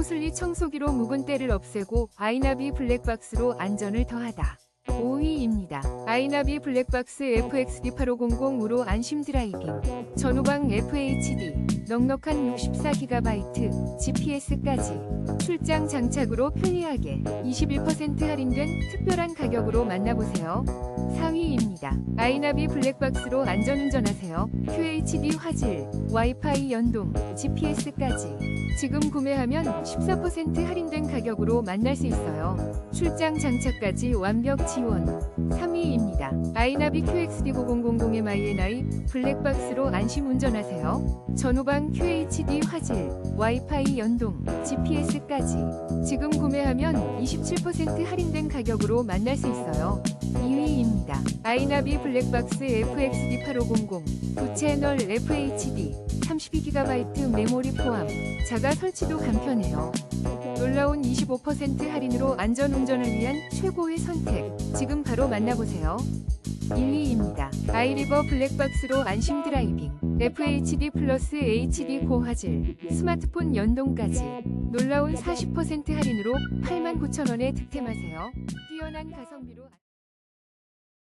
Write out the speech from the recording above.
코슬리 청소기로 묵은 때를 없애고 아이나비 블랙박스로 안전을 더하다. 5위입니다. 아이나비 블랙박스 FXD8500으로 안심 드라이빙. 전후방 FHD. 넉넉한 64GB GPS까지. 출장 장착으로 편리하게 21% 할인된 특별한 가격으로 만나보세요. 4위입니다. 아이나비 블랙박스로 안전운전하세요. QHD 화질, 와이파이 연동, GPS까지. 지금 구매하면 14% 할인된 가격으로 만날 수 있어요. 출장 장착까지 완벽 지 원. 3위입니다. 아이나비 QXD9000 MINI 블랙박스로 안심 운전하세요. 전후방 QHD 화질, 와이파이 연동, GPS까지. 지금 구매하면 27% 할인된 가격으로 만날 수 있어요. 2위입니다. 아이나비 블랙박스 FXD8500 2채널 FHD 32GB 메모리 포함 자가 설치도 간편해요. 놀라운 25% 할인으로 안전운전을 위한 최고의 선택 지금 바로 만나보세요. 1위입니다. 아이리버 블랙박스로 안심 드라이빙 FHD 플러스 HD 고화질 스마트폰 연동까지 놀라운 40% 할인으로 89,000원에 득템하세요. 뛰어난 가성비로